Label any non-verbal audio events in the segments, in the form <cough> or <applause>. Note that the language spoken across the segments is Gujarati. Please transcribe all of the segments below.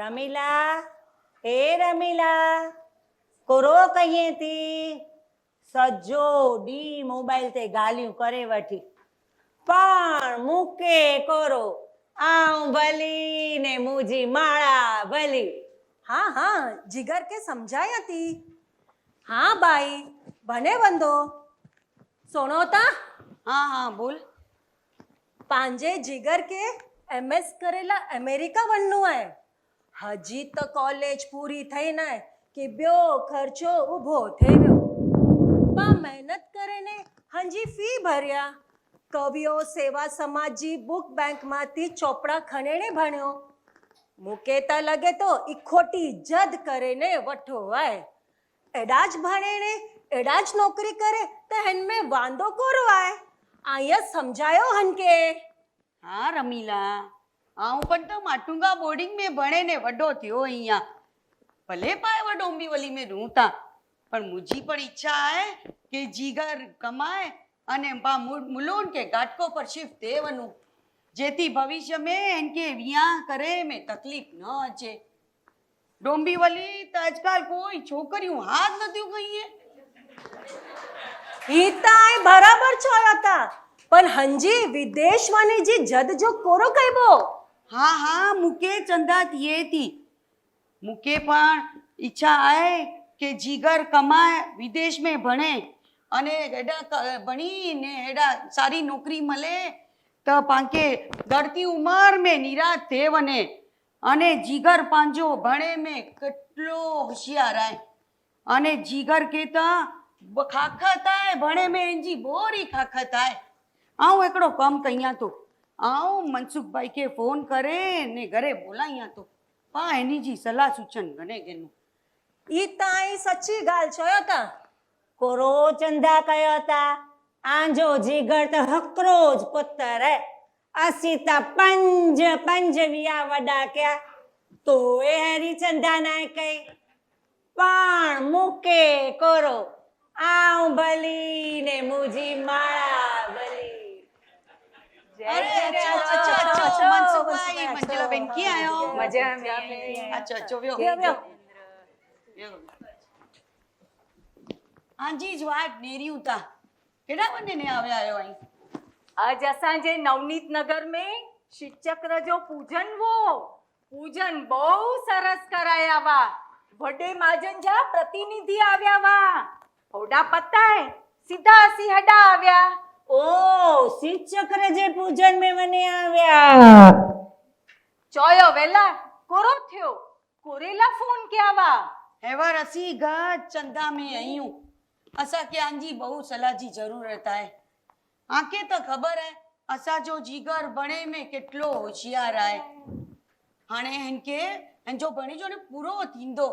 રમીલા એ રમીલા કોરો કહીએ તી? સજો ડી મોબાઈલ તે ગાલ્યું કરે વઠી. પણ મૂકે કોરો આઉં ભલી ને મુજી માળા ભલી. હા હા જીગર કે સમજાય હતી? હા બાઈ બને બંધો. સોનોતા હા હા બોલ. પાંજે જીગર કે એમએસ કરેલા અમેરિકા વનનું હે હજી તો કોલેજ પૂરી થઈ ને કે બ્યો ખર્ચો ઊભો થયો પણ મહેનત કરીને હંજી ફી ભર્યા. કવિઓ સેવા સમાજી બુક બેંકમાંથી ચોપડા ખણેણે ભણ્યો. મુકેતા લગે તો ઈ ખોટી જદ કરે ને વઠો વાય એડા જ ભણેણે, એડા જ નોકરી કરે, તો હેનમે વાંધો કોરવાય અહીંયા સમજાયો હન કે હા, રમીલા. હું પણ તો માટુંગા બોર્ડિંગ મેં ભણે ને વડો થયો અહીંયા. ભલે પાય વડોંબી વલી મેં રૂતા, પણ મુજી પણ ઈચ્છા હે કે જીગર કમાય અને બા મુલુન કે ગાટકો પર શિફ્ટ દેવાનું. જેથી ભવિષ્ય મેં એન કે વ્યા કરે, મેં તકલીફ ન અચે ડોંબીવલી તો આજકાલ કોઈ છોકરીઓ હાથ નથી કહીએ ગીતા બરાબર છો હતા પણ હંજી, વિદેશમાંની જે જદ જો કોરો કહીબો હા હા, મૂકે ચંદાત યે થી મૂકે પણ ઈચ્છા આય કે જીગર કમાય વિદેશ મેં ભણે. અને હેડા ભણીને હેડા સારી નોકરી મળે તો પાંકે ગળતી ઉંમર મેં નિરાશ દેવને અને જીગર પાંજો ભણે મેં કેટલો હોશિયાર આય. અને જીગર કહેતા ખાખત આય ભણે મેં એનજી બોરી ખાખત આય આવું એકડો કમ તૈયા તો. આવું મનસુખભાઈ કે ફોન કરે ને ઘરે બોલાઅહીંયા તો. પા એની જી સલાહ સૂચન ગણે ગેનું ઈ તાઈ સચ્ચી ગાલ છોયા તા. કોરો ચંદા કયો તા. આંજો જીગર તો હકરો જ પુત્ર હે. અસીતા પંજ પંજ વિયા વડા ક્યા. તો એ હરી ચંદા ના કઈ. પણ મૂકે કોરો. આવ ભલી ને મુજી માળા ભલી અરે અચ્છો અચ્છો અચ્છો અચ્છો મનસુખભાઈ કી આયો મજા મે અચ્છા અચ્છા વ્યો હાજી જ વાત નેરી ઉતા કેડા બને ને આવે આયો અહીં આજ અસાંજે નવનીત નગર મે શિક્ષક રજો પૂજન વો પૂજન બહુ સરસ કરાયા વા વડે માજન જા પ્રતિનિધિ આવ્યા વા હોડા પતાય સીધા સી આવ્યા ઓ શીત ચક્ર જે પૂજન મે મને આવ્યા. ચોયો વેલા કોરો થયો? કોરેલા ફોન કે આવા હેવા રસી ગા ચંદા મે આયું. અસા કે આંજી બહુ સલાજી જરૂરત આય આંકે તો ખબર હે અસા જો જીગર ભણે મે કેટલો હોશિયાર આય. હાણે હન કે હન જો ભણી જો ને પૂરો થીંદો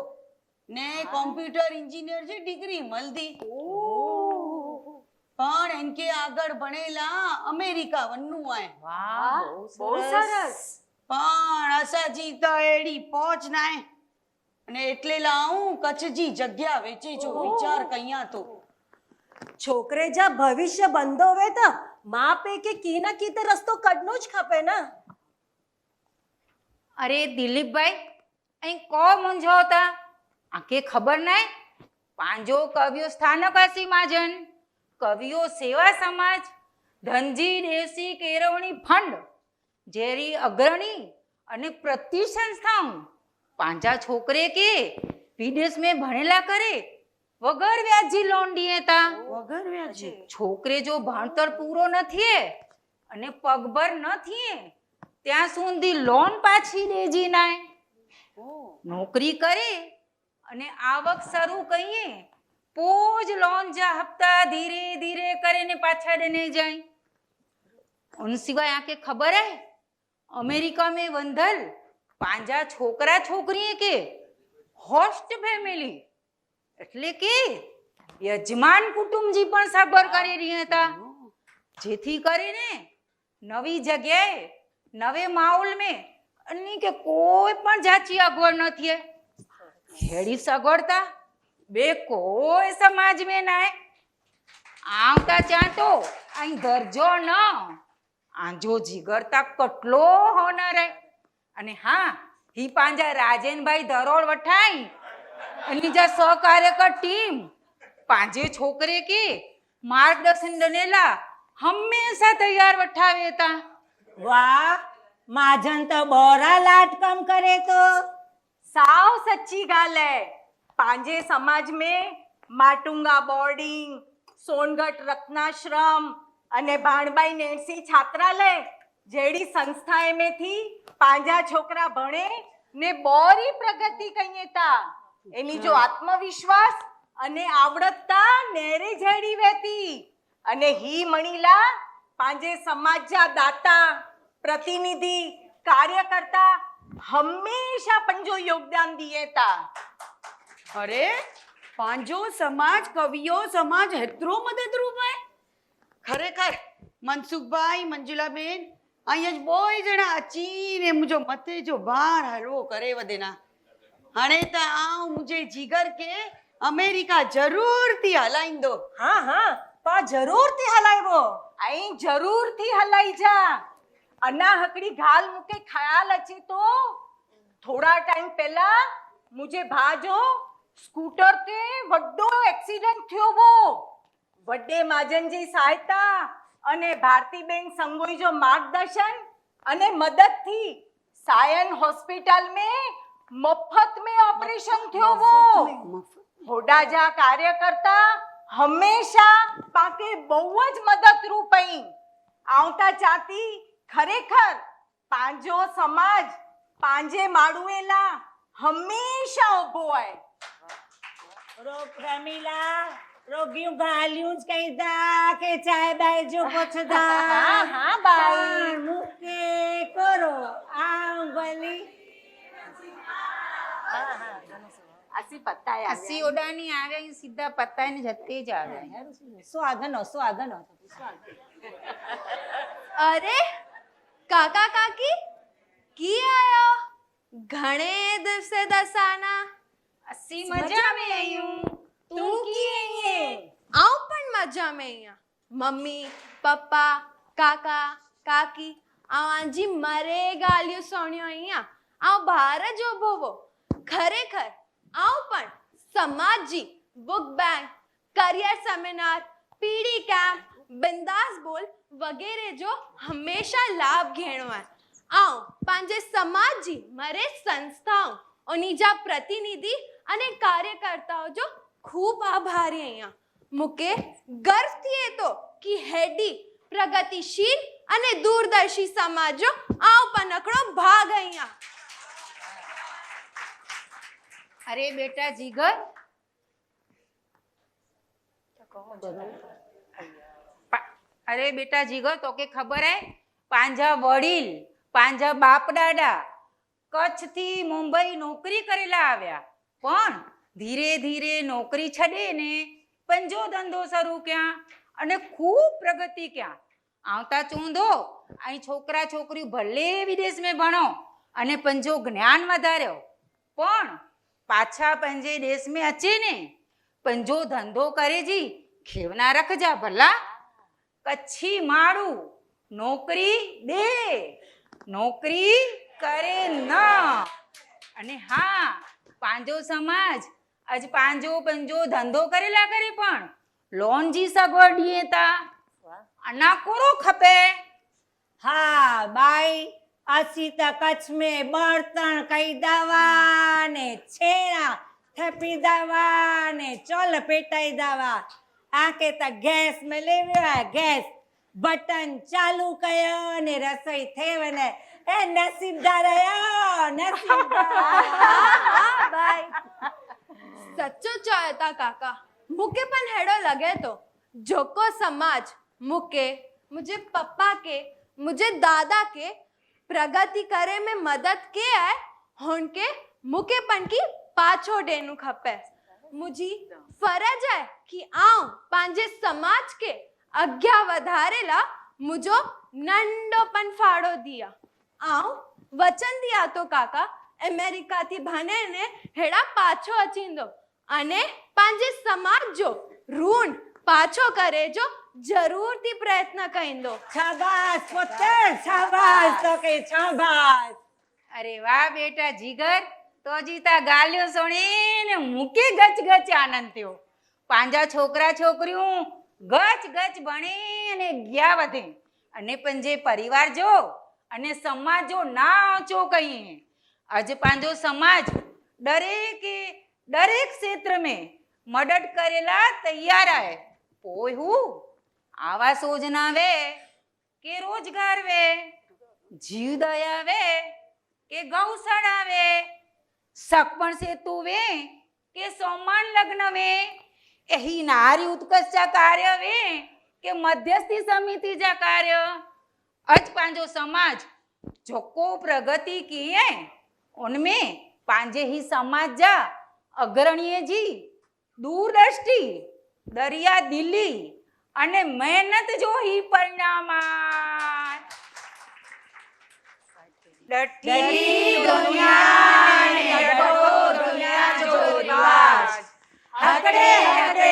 ને કોમ્પ્યુટર એન્જિનિયર જે ડિગ્રી મળદી ઓ પણ એનકે આગળ ભણેલા અમેરિકા વન્નું આય વાહ બહુ સરસ. પણ અસાજી તો એડી પહોંચ નાય. અને એટલે લાવું કચ્છજી જગ્યા વેચે છો વિચાર કયા તો. છોકરે જા ભવિષ્ય બંધો વે તો મા પે કે કી ના કી તે રસ્તો કડનો જ ખપે ને. અરે દિલીપભાઈ અહીં કો મૂંઝવતા? આંકે ખબર નહીં પાંજો કવ્યો સ્થાનક હસી માજન. કવિઓ સેવા સમાજ ધનજી દેશી કેળવણી ફંડ જેરી અગ્રણી અને પ્રતિ સંસ્થાઓ પાંજા છોકરે કે વિદેશ મેં ભણેલા કરે વગર વ્યાજી લોન દીએ તા વગર વ્યાજી? છોકરે જો ભણતર પૂરો નથી અને પગભર નથી ત્યાં સુધી લોન પાછી દેજી નાય. નોકરી કરે અને આવક શરૂ કહીએ પોજ લોન જા હપ્તા ધીરે ધીરે કરીને પાછા દેને જાય. ઉન સિવાય આકે ખબર હે? અમેરિકા મે વંધલ, પાંજા છોકરા છોકરીએ કે હોસ્ટ ફેમિલી. એટલે કે યજમાન કુટુંબજી પણ સાબર કરી રહ્યા હતા. જેથી કરીને નવી જગ્યાએ, નવે માહોલ મે અની કે કોઈ પણ જાચી અગવડ નથી થયે. હેડી સગવડતા. બેકો સમાજ મેં નાય. આવતા ચા તો અહીં ધરજો ન. આંજો જીગરતા કેટલો હોનર. હે અને હા હી પાંજા રાજેનભાઈ ધરોળ વઠાઈ. એની જા સહકાર્યકર ટીમ. પાંજે છોકરે કે માર્ગદર્શન દનેલા હંમેશા તૈયાર વઠાવે હતા વાહ માજન તો બોરા લાટકમ કરે તો. સાવ સચ્ચી ગાલ. હે पंहिंजे समाज में माटुंगा बोर्डिंग सोनगढ़ रत्नाश्रम અને ભાણબાઈ નેણસી છાત્રાલય જેડી સંસ્થાએ મેથી પાંજા છોકરા ભણે ને બોરી પ્રગતિ કહીએ તા એની જો આત્મવિશ્વાસ અને આવડતતા નેરે જેડી વેતી અને હી મણીલા પાંજે સમાજા દાતા પ્રતિનિધિ કાર્યકર્તા હંમેશા પંજો યોગદાન દિએ તા અરે પાંજો સમાજ કવિઓ સમાજ હેત્રો મદદરૂપ હે ખરેખર મનસુખભાઈ મંજુલાબેન અહીંયા જ બોય જણા અચીને મુજો મતે જો બાર હલવો કરે વદેના હણે તો આવ મુજે જીગર કે અમેરિકા જરૂરથી હલાઈન દો. હા હા પા જરૂરથી હલાવ્યો અહીં જરૂરથી હલાઈ જા. અના હકડી ઘાલ મુકે ખ્યાલ અચે તો થોડા ટાઈમ પહેલા મુજે ભાજો સ્કૂટર તે વડો એક્સિડન્ટ થયો વો વડે માજનજી સહાયતા અને ભારતીબેન સંગોઈ જો માર્ગદર્શન અને મદદથી સાયન હોસ્પિટલ में મફત में ઓપરેશન થયો વો હોડાજા કાર્યકર્તા હંમેશા પાકે બહુ જ મદદરૂપ અહીં આવતા ચાતી ખરેખર પાંજો સમાજ પાંજે માડુએલા હંમેશા ઊભો હોય. રો પ્રમીલા રોગ્યું ગાલ્યું જ કહી દા કે ચાય બાય જો પૂછતા <laughs> હા, હા, બાઈ. મુકે કરો આ ગલી આસી પત્તા અસી ઓડાની આવે અહીં સીધા પત્તાને જતે જ આવે. સ્વાગનો સ્વાગનો અરે કાકા કાકી કી આયો? ઘણે દિવસે દસાના હસી મજા में આયું. તું કી હે? આવ પણ મજા મે અહીંયા મમ્મી પપ્પા કાકા કાકી આવાજી મરે ગાલ્યો સોણ્યો અહીંયા આવ બહાર જ ઊભો હો. ખરેખર આવ પણ સમાજી book bank career seminar PD camp Bindaas Bol વગેરે જો હંમેશા લાભ ઘેણવા. આવ પાંજે સમાજી મરે સંસ્થાઓ ઓનીજા પ્રતિનિધિ અને કાર્યકર્તાઓ. જો ખૂબ આભારી અહીંયા. મૂકે ગર્વથી એ તો કે હેડી પ્રગતિશીલ અને દૂરદર્શી સમાજો. આવ પનકડો ભાગ અહીંયા. અરે બેટા, જીગર. અરે બેટા, જીગર તો કે ખબર હે? પાંજા વડીલ, પાંજા બાપ દાદા કચ્છથી મુંબઈ નોકરી કરેલા આવ્યા. પણ ધીરે ધીરે નોકરી છડે પંજો ધંધો શરૂ ક્યાં અને ખૂબ પ્રગતિ ક્યાં? આવતા ચૂંધો, અહીં છોકરા છોકરી ભલે વિદેશમાં ભણો અને પંજો જ્ઞાન વધાર્યો. પણ પાછા પંજે દેશમાં અચે ને પંજો ધંધો કરે જી, ખેવના રખજા ભલા. કચ્છી માળું નોકરી દે, નોકરી કરે ન. અને હા, પાંજો સમાજ, આજ પાંજો પંજો ધંધો કરેલા કરે પણ. લોન જી સગવડીએ તા. અના કોરો ખપે. હા, બાઈ, અસી તો કચ્છ में બળતણ કઈ દવા ને છેરા થપી દવા ને ચોલ પેટાઈ દવા. આ કે તો ગેસ મે લેવ્યો ગેસ. બટન ચાલુ કયો ને રસોઈ થેવ ને એ નસીબદાર આયો નસીબદાર બાય સચ્ચો ચાહતા કાકા मुके पण हेड़ो लगे तो जोको समाज मुके मुझे पप्पा के मुझे दादा के प्रगति करे में मदद के है होनके मुके पण की पाछो डेनु खपे मुझी फरज है कि आऊं पांजे समाज के अज्ञा वधारेला मुझो नंडो पण फाड़ो दिया આઉં વચન દિયા તો કાકા અમેરિકાથી ભણે ને હેડા પાછો અચીંદો. અને પાંજે સમાજ જો ઋણ પાછો કરે જો જરૂરથી પ્રયત્ન કહીંદો શાબાશ પુત્ર શાબાશ તો કે શાબાશ. અરે વાહ બેટા જીગર તો જીતા ગાલ્યો સોણીને મૂકી ગચ ગચ આનંદ થયો. પાંજા છોકરા છોકરીઓ ગચ ગચ ભણી અને ગયા વધે. અને પણ જે પરિવાર જો અને સમાજ જો ના ઊંચો કહીએ. આજે પાંજો સમાજ દરેકે દરેક ક્ષેત્ર में મદદ કરેલા તૈયાર है પોય હું? આવા યોજના વે કે રોજગાર વે? જીવ દયા વે કે ગૌશાળા વે? સકપણ સેતુ વે કે સોમાન લગ્ન વે? એહી નારી ઉત્કર્ષ કાર્ય વે કે મધ્યસ્થી સમિતિ જા કાર્ય? अज पांजो समाज जो को प्रगति की है उनमें पांजे ही समाज जा अग्रणीय जी दूरदृष्टि दरिया दिल्ली અને મહેનત જો ही પરિણામ ડઠ્ઠી દુનિયા ને ડઠો દુનિયા જો રિવાજ હકડે હકડે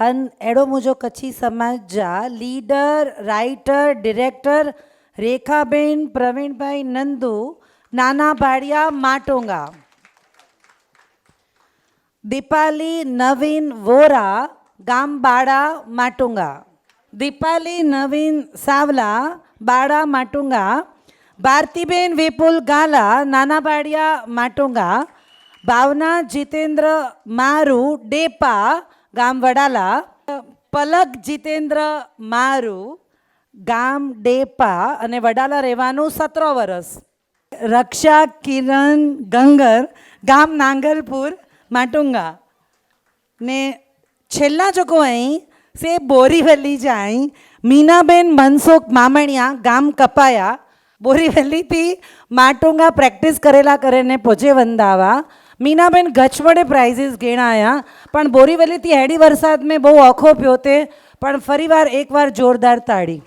હન એડો મુજો કચ્છી સમાજ જા લીડર, રાઇટર, ડિરેક્ટર રેખાબેન, પ્રવીણભાઈ નંદુ, નાના ભાડિયા માટોંગા. દીપાલી નવીન વોરા ગામ બાડા માટુંગા. દીપાલી નવીન સાવલા બાડા માટુંગા. ભારતીબેન વિપુલ ગાલા, નાના પાડિયા માટુંગા. ભાવના જીતેન્દ્ર મારુ, ડેપા ગામ વડાલા. પલક જીતેન્દ્ર મારુ ગામ ડેપા અને વડાલા રહેવાનું સતરો વરસ. રક્ષા કિરણ ગંગર ગામ નાંગલપુર, માટુંગા. ને છેલ્લા ચોકો અહીં સે બોરીવલી જાય. મીનાબેન મનસુખ મામણિયા ગામ કપાયા. બોરીવલીથી માટુંગા પ્રેક્ટિસ કરેલા કરીને પોજે વંદાવા. મીનાબેન ગચવડે પ્રાઇઝીસ ગેણાયા. પણ બોરીવલીથી હેડી વરસાદ મેં બહુ ઓખો પ્યો તે, પણ ફરીવાર એકવાર જોરદાર તાળી.